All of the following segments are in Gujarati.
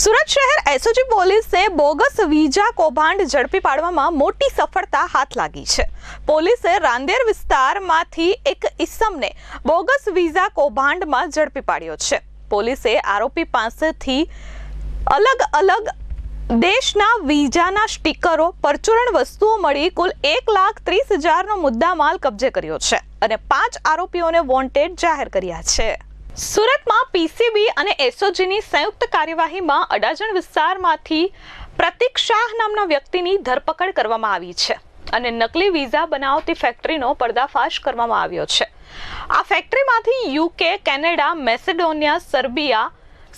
સુરત શહેર એસઓજી પોલીસે બોગસ વિઝા કૌભાંડ ઝડપી પાડવામાં મોટી સફળતા હાથ લાગી છે. પોલીસે રાંદેર વિસ્તારમાંથી એક ઇસમને બોગસ વિઝા કૌભાંડમાં ઝડપી પાડ્યો છે. પોલીસે આરોપી પાસેથી અલગ અલગ દેશના વિઝાના સ્ટીકરો, પરચુરણ વસ્તુઓ મળી કુલ એક લાખ ત્રીસ હજારનો મુદ્દામાલ કબજે કર્યો છે અને પાંચ આરોપીઓને વોન્ટેડ જાહેર કર્યા છે. સુરતમાં પીસીબી અને એસઓજીની સંયુક્ત કાર્યવાહીમાં અડાજણ વિસ્તારમાંથી પ્રતિક શાહ નામના વ્યક્તિની ધરપકડ કરવામાં આવી છે અને નકલી વિઝા બનાવતી ફેક્ટરીનો પર્દાફાશ કરવામાં આવ્યો છે. આ ફેક્ટરીમાંથી યુકે કેનેડા મેસેડોનિયા સર્બિયા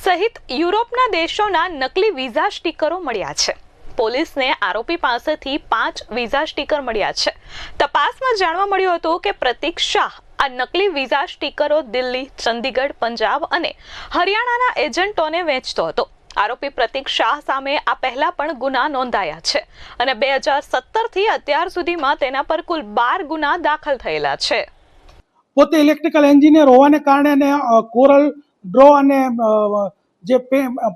સહિત યુરોપના દેશોના નકલી વિઝા સ્ટીકરો મળ્યા છે. પોલીસને આરોપી પાસેથી પાંચ વિઝા સ્ટીકર મળ્યા છે. તપાસમાં જાણવા મળ્યું હતું કે પ્રતિક શાહ આ નકલી વિઝા સ્ટીકરો દિલ્હી, ચંદીગઢ, પંજાબ અને હરિયાણાના એજન્ટોને વેચતો હતો. આરોપી પ્રતિક શાહ સામે આ પહેલા પણ ગુના નોંધાયા છે અને બે હજાર સત્તરથી અત્યાર સુધીમાં તેના પર કુલ બાર ગુના દાખલ થયેલા છે. પોતે ઇલેક્ટ્રિકલ એન્જિનિયર હોવાને કારણે અને કોરલ ડ્રો અને જે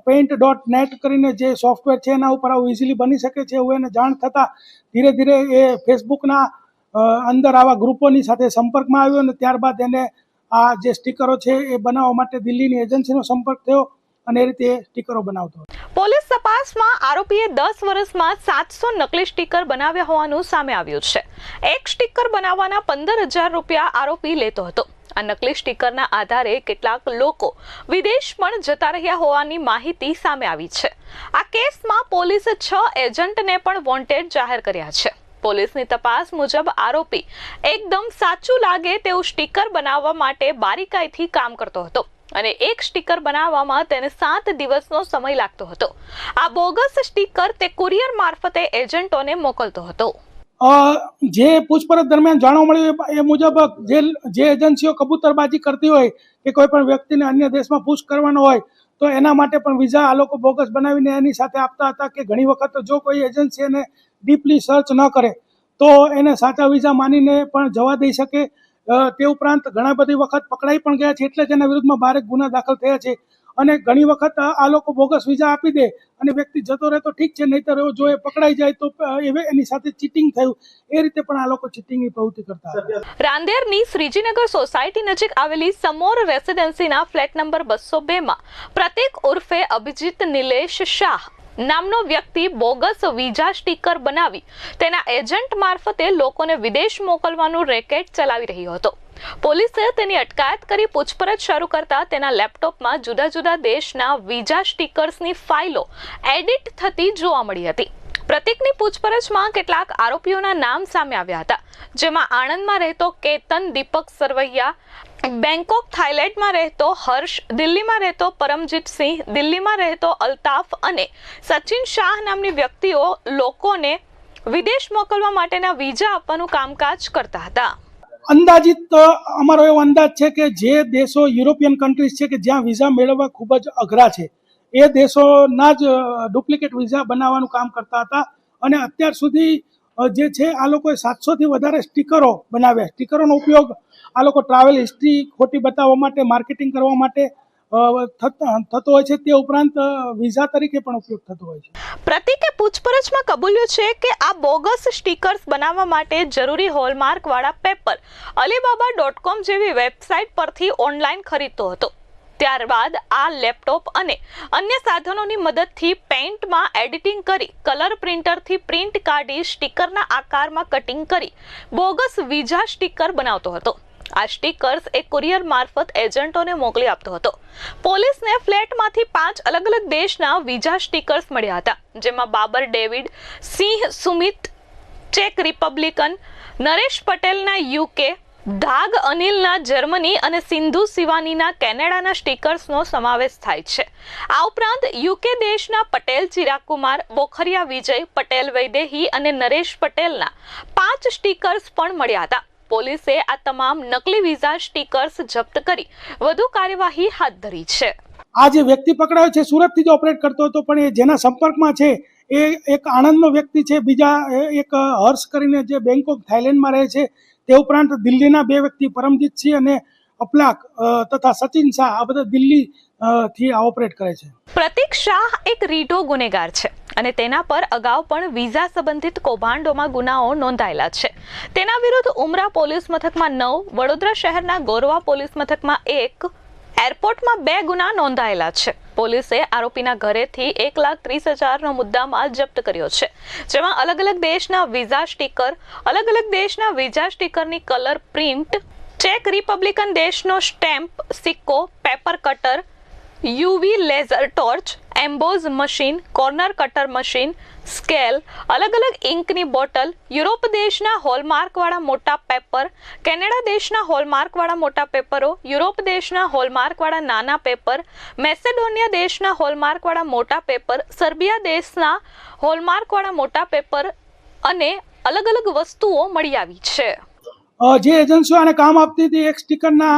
પેઇન્ટ ડોટ નેટ કરીને જે સોફ્ટવેર છે એના ઉપર આવું ઇઝીલી બની શકે છે એવું એને જાણ થતાં ધીરે ધીરે એ ફેસબુકના અંદર આવા ગ્રુપોની સાથે સંપર્કમાં આવ્યો અને ત્યારબાદ એને આ જે સ્ટીકરો છે એ બનાવવા માટે દિલ્હીની એજન્સીનો સંપર્ક થયો અને એ રીતે સ્ટીકરો બનાવતો પોલીસ તપાસમાં આરોપીએ દસ વર્ષમાં સાતસો નકલી સ્ટીકર બનાવ્યા હોવાનું સામે આવ્યું છે. એક સ્ટીકર બનાવવાના પંદર હજાર રૂપિયા આરોપી લેતો હતો. આ નકલી સ્ટીકરના આધારે કેટલાક લોકો વિદેશ પણ જતા રહ્યા હોવાની માહિતી સામે આવી છે. આ કેસમાં પોલીસે છ એજન્ટને પણ વોન્ટેડ જાહેર કર્યા છે. પોલીસની તપાસ મુજબ આરોપી એકદમ સાચું લાગે તેવું સ્ટીકર બનાવવા માટે બારીકાઈથી કામ કરતો હતો. અને એક સ્ટીકર બનાવવામાં તેને સાત દિવસનો સમય લાગતો હતો. આ બોગસ સ્ટીકર તે કુરિયર મારફતે એજન્ટોને મોકલતો હતો. જે પૂછપરછ દરમિયાન જાણવા મળ્યું એ- મુજબ જે જે એજન્સીઓ કબૂતરબાજી કરતી હોય કે કોઈ પણ વ્યક્તિને અન્ય દેશમાં પૂછ કરવાનો હોય તો એના માટે પણ વિઝા આ લોકો બોગસ બનાવીને એની સાથે આપતા હતા કે ઘણી વખત જો કોઈ એજન્સી એને ડીપલી સર્ચ ન કરે, તો એને સાચા વિઝા માનીને પણ જવા દઈ શકે. તે ઉપરાંત ઘણા બધી વખત પકડાઈ પણ ગયા છે, એટલે જ એના વિરુદ્ધમાં ભારે ગુના દાખલ થયા છે. અને ઘણી વખત આ લોકો બોગસ વિઝા આપી દે અને વ્યક્તિ જતો રહે તો ઠીક છે, નહીતર જો એ પકડાઈ જાય તો એની સાથે ચીટિંગ થયું. એ રીતે પણ આ લોકો ચીટિંગની પ્રવૃત્તિ કરતા રાંદેરની શ્રીજીનગર સોસાયટી નજીક આવેલી સમોર રેસિડેન્સીના ફ્લેટ નંબર બસો બે માં પ્રતિક ઉર્ફે અભિજીત નિલેશ શાહ નામનો વ્યક્તિ બોગસ વિઝા સ્ટીકર બનાવી તેના એજન્ટ મારફતે લોકોને વિદેશ મોકલવાનું રેકેટ ચલાવી રહ્યો હતો. પોલીસે તેની અટકાયત કરી પૂછપરછ શરૂ કરતા તેના લેપટોપમાં જુદા જુદા દેશના વિઝા સ્ટીકર્સની ફાઇલો એડિટ થતી જોવા મળી હતી. પ્રતિકની પૂછપરછમાં કેટલાક આરોપીઓના નામ સામે આવ્યા હતા, જેમાં આણંદમાં રહેતો કેતન દીપક સરવૈયા બેંકોક થાઇલેન્ડમાં રહેતો હર્ષ, દિલ્હીમાં રહેતો પરમજીત સિંહ, દિલ્હીમાં રહેતો અલ્તાફ અને સચિન શાહ નામની વ્યક્તિઓ લોકોને વિદેશ મોકલવા માટેના વિઝા આપવાનું કામકાજ કરતા હતા. અંદાજિત અમારો એવો અંદાજ છે કે જે દેશો યુરોપિયન કન્ટ્રીઝ છે કે જ્યાં વિઝા મેળવવા ખૂબ જ અઘરા છે, એ દેશોના જ ડુપ્લિકેટ વિઝા બનાવવાનું કામ કરતા હતા અને અત્યાર સુધી જે છે, આ લોકોએ સાતસોથી વધારે સ્ટીકરો બનાવ્યા. સ્ટીકરોનો ઉપયોગ આ લોકો ટ્રાવેલ હિસ્ટ્રી ખોટી બતાવવા માટે, માર્કેટિંગ કરવા માટે થતો હોય છે. તે ઉપરાંત વિઝા તરીકે પણ ઉપયોગ થતો હોય છે. પ્રતિકે પૂછપરછમાં કબૂલ્યું છે કે આ બોગસ સ્ટીકર્સ બનાવવા માટે જરૂરી હોલમાર્ક વાળા પેપર અલીબાબા ડોટ કોમ જેવી વેબસાઇટ પરથી ઓનલાઈન ખરીદતો હતો. ત્યારબાદ આ લેપટોપ અને અન્ય સાધનોની મદદથી પેઇન્ટમાં એડિટિંગ કરી, કલર પ્રિન્ટરથી પ્રિન્ટ કાઢી, સ્ટીકરના આકારમાં કટિંગ કરી, બોગસ વિઝા સ્ટીકર બનાવતો હતો. આ સ્ટીકર્સ એ કુરિયર મારફત એજન્ટોને મોકલી આપતો હતો. પોલીસને ફ્લેટમાંથી પાંચ અલગ અલગ દેશના વિઝા સ્ટીકર્સ મળ્યા હતા, જેમાં બાબર ડેવિડ, સિંહ સુમિત, ચેક રિપબ્લિકન, નરેશ પટેલના યુકે ધાગ અનિલના જર્મની અને સિંધુ શિવાનીના કેનેડાના સ્ટીકર્સનો સમાવેશ થાય છે. આ ઉપરાંત યુકે દેશના પટેલ ચિરાગકુમાર બોખરિયા વિજય, પટેલ વૈદેહી અને નરેશ પટેલના પાંચ સ્ટીકર્સ પણ મળ્યા હતા. પોલીસે આ તમામ નકલી વિઝા સ્ટીકર્સ જપ્ત કરી વધુ કાર્યવાહી હાથ ધરી છે. આ જે વ્યક્તિ પકડાયો છે, સુરતથી જ ઓપરેટ કરતો હતો, પણ એ જેના સંપર્કમાં છે, એ એક આણંદનો વ્યક્તિ છે. બીજા એક હર્ષ કરીને જે બેંકોક થાઇલેન્ડમાં રહે છે તે ઉપરાંત દિલ્હીના બે વ્યક્તિ પરમજીત સિંહ અને અપલાક તથા સચિન શાહ, આ બધા દિલ્હી થી આ ઓપરેટ કરે છે. પ્રતિક શાહ એક રીટો ગુનેગાર છે અને તેના પર અગાઉ પણ વિઝા સંબંધિત કૌભાંડોમાં ગુનાઓ નોંધાયેલા છે. તેના વિરુદ્ધ ઉમરા પોલીસ મથકમાં નવ, વડોદરા શહેરના ગોરવા પોલીસ મથકમાં એક, એરપોર્ટમાં બે ગુના નોંધાયેલા છે. પોલીસે આરોપીના ઘરેથી એક લાખ ત્રીસ હજારનો મુદ્દામાલ જપ્ત કર્યો છે. જેમાં અલગ અલગ દેશના વિઝા સ્ટીકર, અલગ અલગ દેશના વિઝા સ્ટીકરની કલર પ્રિન્ટ, ચેક રિપબ્લિકન દેશનો સ્ટેમ્પ, સિક્કો, paper cutter UV laser torch, emboss machine, corner cutter machine, scale અલગ અલગ ઇંકની બોટલ, યુરોપ દેશના હોલમાર્કવાળા મોટા પેપર, કેનેડા દેશના હોલમાર્કવાળા મોટા પેપરો, યુરોપ દેશના હોલમાર્કવાળા નાના પેપર, મેસેડોનિયા દેશના હોલમાર્કવાળા મોટા પેપર, સર્બિયા દેશના હોલમાર્કવાળા મોટા પેપર અને અલગ અલગ વસ્તુઓ મળી આવી છે. જે એજન્સીઓ આને કામ આપતી હતી, એક સ્ટીકરના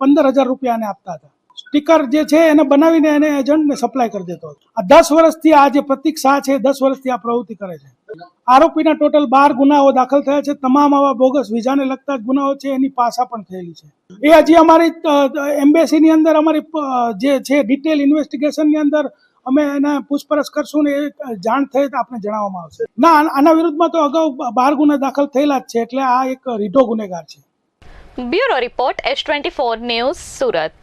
પંદર હજાર રૂપિયાને આપતા હતા. સ્ટીકર જે છે એને બનાવીને એને એજન્ટને સપ્લાય કરી દેતો હતો. આ દસ વર્ષથી આ જે પ્રતિક શાહ છે, દસ વર્ષથી આ પ્રવૃત્તિ કરે છે. આરોપીના ટોટલ બાર ગુનાઓ દાખલ થયા છે. તમામ આવા બોગસ વિઝાને લગતા ગુનાઓ છે. એની પાસા પણ થયેલી છે. એ હજી અમારી એમ્બેસીની અંદર અમારી જે છે ડિટેલ ઇન્વેસ્ટિગેશનની અંદર અમે એને પૂછપરછ કરશું ને એ જાણ થઈ તો આપને જણાવવામાં આવશે. ના આના વિરુદ્ધમાં તો અગાઉ બાર ગુના દાખલ થયેલા જ છે. એટલે આ એક રીઢો ગુનેગાર છે. Bureau report S twenty four news Surat.